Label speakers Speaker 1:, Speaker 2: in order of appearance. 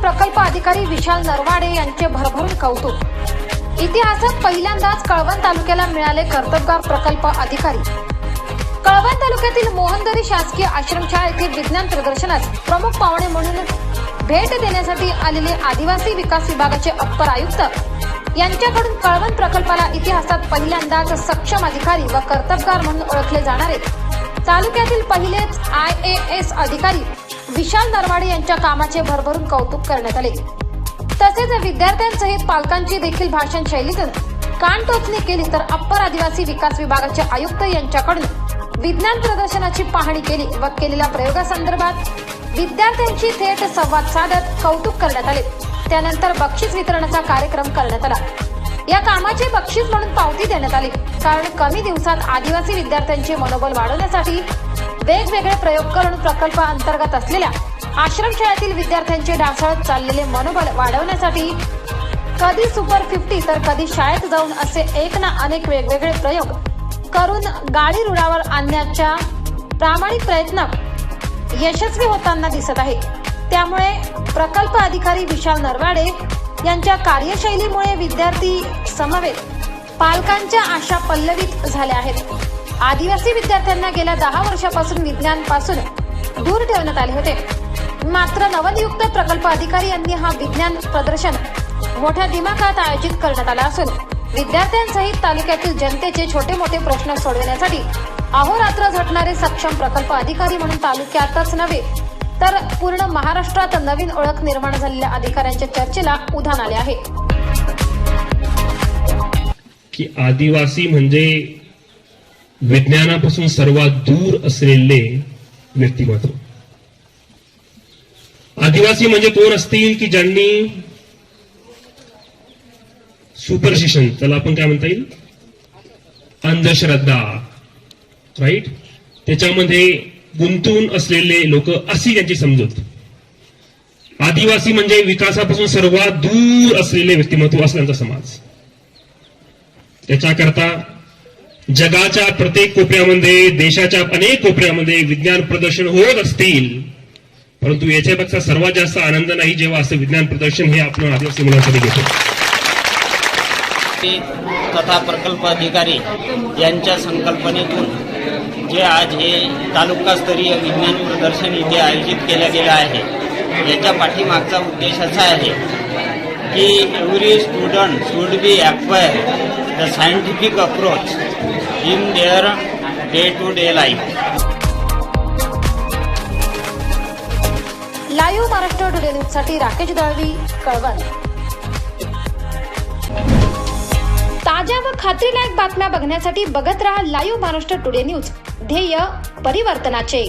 Speaker 1: प्रकल्प अधिकारी विशाल नरवाडे यांचे भरभरून कौतुक. इतिहासात पहिल्यांदाच कळवण तालुक्याला मिळाले कर्तबगार प्रकल्प अधिकारी. कळवण तालुक्यातील मोहनदरी शासकीय आश्रमशाळा येथील विज्ञान प्रदर्शनास प्रमुख पाहुणे म्हणून भेट देण्यासाठी आलेले आदिवासी विकास विभागाचे अप्पर आयुक्त. यांच्याकडून कळवण प्रकल्पाला इतिहासात पहिल्यांदाच सक्षम अधिकारी व कर्तबगार म्हणून ओळखले जाणारे. तालुक्यातील पहिलेच आय ए एस अधिकारी विशाल नरवाडे यांच्या कामाचे भरभरून कौतुक करण्यात आले. तसेच विद्यार्थ्यांसहित पालकांची देखील भाषण शैलीतून कान टोचणी केली तर अप्पर आदिवासी विकास विभागाचे आयुक्त यांच्याकडून विज्ञान प्रदर्शनाची पाहणी केली व केलेल्या प्रयोगासंदर्भात विद्यार्थ्यांशी थेट संवाद साधत कौतुक करण्यात आले. त्यानंतर बक्षीस वितरणाचा कार्यक्रम करण्यात आला. या कामाचे बक्षीस म्हणून पावती देण्यात आली. कारण कमी दिवसात आदिवासी विद्यार्थ्यांचे मनोबल वाढवण्यासाठी वेगवेगळे प्रयोग करून प्रकल्प अंतर्गत असलेल्या आश्रमशाळेतील विद्यार्थ्यांचे ढासळत चाललेले मनोबल वाढवण्यासाठी कधी सुपर फिफ्टी तर कधी शाळेत जाऊन असे एक ना अनेक वेगवेगळे प्रयोग करून गाडी रुळावर आणण्याच्या प्रामाणिक प्रयत्न यशस्वी होताना दिसत आहे. त्यामुळे प्रकल्प अधिकारी विशाल नरवाडे यांच्या कार्यशैलीमुळे विद्यार्थी समवेत पालकांच्या आशा पल्लवित झाल्या आहेत. आदिवासी विद्यार्थ्यांना गेल्या दहा वर्षापासून विज्ञानपासून दूर ठेवण्यात आले होते. मात्र नवनियुक्त प्रकल्प अधिकारी यांनी हा विज्ञान प्रदर्शन मोठ्या दिमाखात आयोजित करण्यात आला असून विद्यार्थ्यांसहित तालुक्यातील जनतेचे छोटे मोठे प्रश्न सोडवण्यासाठी अहोरात्र झटणारे सक्षम प्रकल्प अधिकारी म्हणून तालुक्यातच नव्हे तर पूर्ण महाराष्ट्रात नवीन ओळख निर्माण झालेल्या अधिकाऱ्यांच्या चर्चेला उधाण आले आहे.
Speaker 2: की आदिवासी म्हणजे विज्ञानापासून सर्वात दूर असलेले व्यक्तिमत्व. आदिवासी म्हणजे कोण असतील की ज्यांनी सुपरशिशन त्याला आपण काय म्हणता येईल? अंधश्रद्धा राईट त्याच्यामध्ये गुंतून असलेले लोक अशी त्यांची समजूत. आदिवासी म्हणजे विकासापासून सर्वात दूर असलेले व्यक्तिमत्व असल्याचा समाज. त्याच्याकरता जगाच्या प्रत्येक कोपऱ्यामध्ये देशाच्या अनेक कोपऱ्यामध्ये विज्ञान प्रदर्शन होत असतील. परंतु याच्यापेक्षा सर्वात जास्त आनंद नाही जेव्हा असं विज्ञान प्रदर्शन हे आपण आदिवासी मुलांसाठी घेतो.
Speaker 3: तथा प्रकल्प अधिकारी यांच्या संकल्पनेतून जे आज हे तालुकास्तरीय विज्ञान प्रदर्शन इथे आयोजित केलं गेलं आहे याच्या पाठीमागचा उद्देश असा आहे की every student should be acquire the scientific approach in their day to -day life.
Speaker 1: Live Maharashtra today न्यूजसाठी राकेश दळवी कळवण. ताज्या व खात्रीलायक बातम्या बघण्यासाठी बघत रहा लाईव्ह महाराष्ट्र टुडे न्यूज ध्येय परिवर्तनाचे.